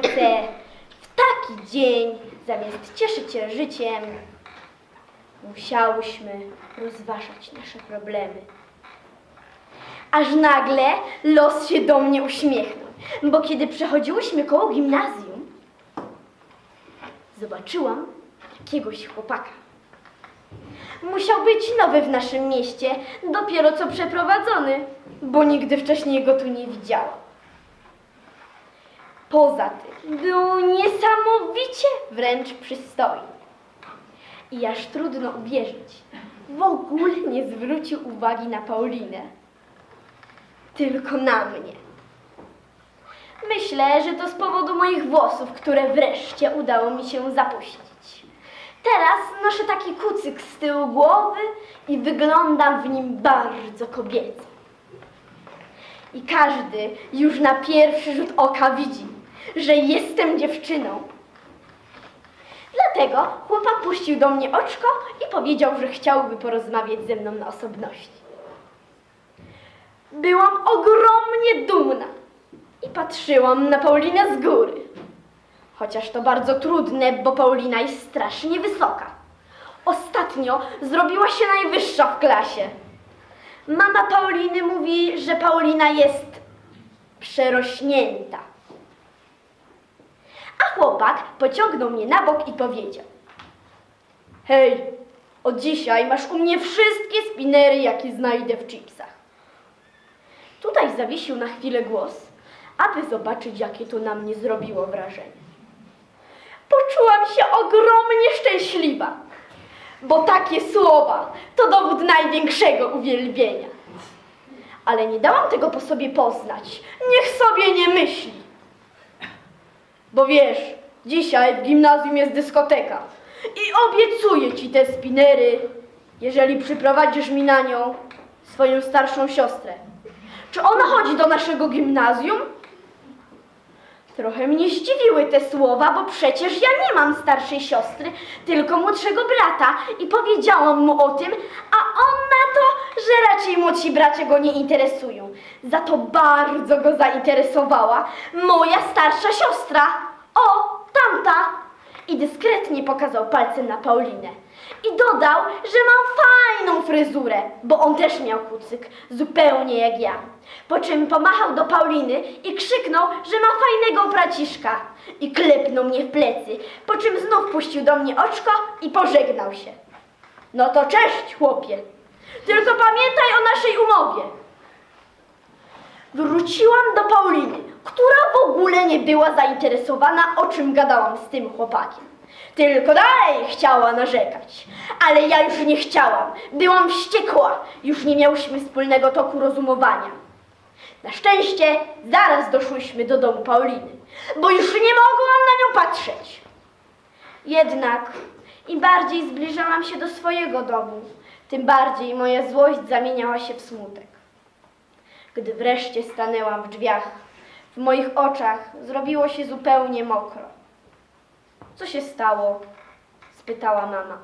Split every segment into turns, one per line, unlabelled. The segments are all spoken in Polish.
słońce, w taki dzień, zamiast cieszyć się życiem, musiałyśmy rozważać nasze problemy. Aż nagle los się do mnie uśmiechnął, bo kiedy przechodziłyśmy koło gimnazjum, zobaczyłam jakiegoś chłopaka. Musiał być nowy w naszym mieście, dopiero co przeprowadzony, bo nigdy wcześniej go tu nie widziałam. Poza tym był niesamowicie wręcz przystojny. I aż trudno uwierzyć, w ogóle nie zwrócił uwagi na Paulinę, tylko na mnie. Myślę, że to z powodu moich włosów, które wreszcie udało mi się zapuścić. Teraz noszę taki kucyk z tyłu głowy i wyglądam w nim bardzo kobieco. I każdy już na pierwszy rzut oka widzi, że jestem dziewczyną. Dlatego chłopak puścił do mnie oczko i powiedział, że chciałby porozmawiać ze mną na osobności. Byłam ogromnie dumna i patrzyłam na Paulinę z góry. Chociaż to bardzo trudne, bo Paulina jest strasznie wysoka. Ostatnio zrobiła się najwyższa w klasie. Mama Pauliny mówi, że Paulina jest przerośnięta. A chłopak pociągnął mnie na bok i powiedział: Hej, od dzisiaj masz u mnie wszystkie spinery, jakie znajdę w chipsach. Tutaj zawiesił na chwilę głos, aby zobaczyć, jakie to na mnie zrobiło wrażenie. Poczułam się ogromnie szczęśliwa, bo takie słowa to dowód największego uwielbienia. Ale nie dałam tego po sobie poznać. Niech sobie nie myśli. Bo wiesz, dzisiaj w gimnazjum jest dyskoteka i obiecuję ci te spinery, jeżeli przyprowadzisz mi na nią swoją starszą siostrę. Czy ona chodzi do naszego gimnazjum? Trochę mnie zdziwiły te słowa, bo przecież ja nie mam starszej siostry, tylko młodszego brata i powiedziałam mu o tym, a on na to, że raczej młodsi bracia go nie interesują. Za to bardzo go zainteresowała moja starsza siostra. O, tamta! I dyskretnie pokazał palcem na Paulinę. I dodał, że mam fajną fryzurę, bo on też miał kucyk, zupełnie jak ja. Po czym pomachał do Pauliny i krzyknął, że ma fajnego braciszka. I klepnął mnie w plecy, po czym znów puścił do mnie oczko i pożegnał się. No to cześć, chłopie. Tylko pamiętaj o naszej umowie. Wróciłam do Pauliny, która w ogóle nie była zainteresowana, o czym gadałam z tym chłopakiem. Tylko dalej chciała narzekać. Ale ja już nie chciałam. Byłam wściekła. Już nie miałyśmy wspólnego toku rozumowania. Na szczęście zaraz doszłyśmy do domu Pauliny, bo już nie mogłam na nią patrzeć. Jednak im bardziej zbliżałam się do swojego domu, tym bardziej moja złość zamieniała się w smutek. Gdy wreszcie stanęłam w drzwiach, w moich oczach zrobiło się zupełnie mokro. Co się stało? spytała mama.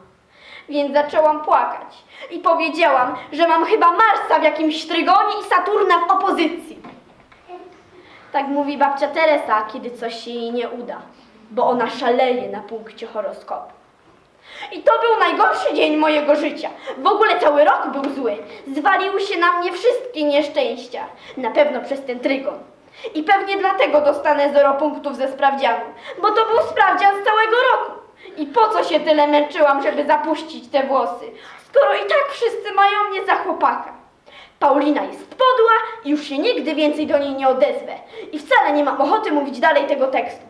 Więc zaczęłam płakać i powiedziałam, że mam chyba Marsa w jakimś trygonie i Saturna w opozycji. Tak mówi babcia Teresa, kiedy coś jej nie uda, bo ona szaleje na punkcie horoskopu. I to był najgorszy dzień mojego życia. W ogóle cały rok był zły. Zwaliły się na mnie wszystkie nieszczęścia. Na pewno przez ten trygon. I pewnie dlatego dostanę zero punktów ze sprawdzianu, bo to był sprawdzian z całego roku. I po co się tyle męczyłam, żeby zapuścić te włosy, skoro i tak wszyscy mają mnie za chłopaka. Paulina jest podła i już się nigdy więcej do niej nie odezwę. I wcale nie mam ochoty mówić dalej tego tekstu.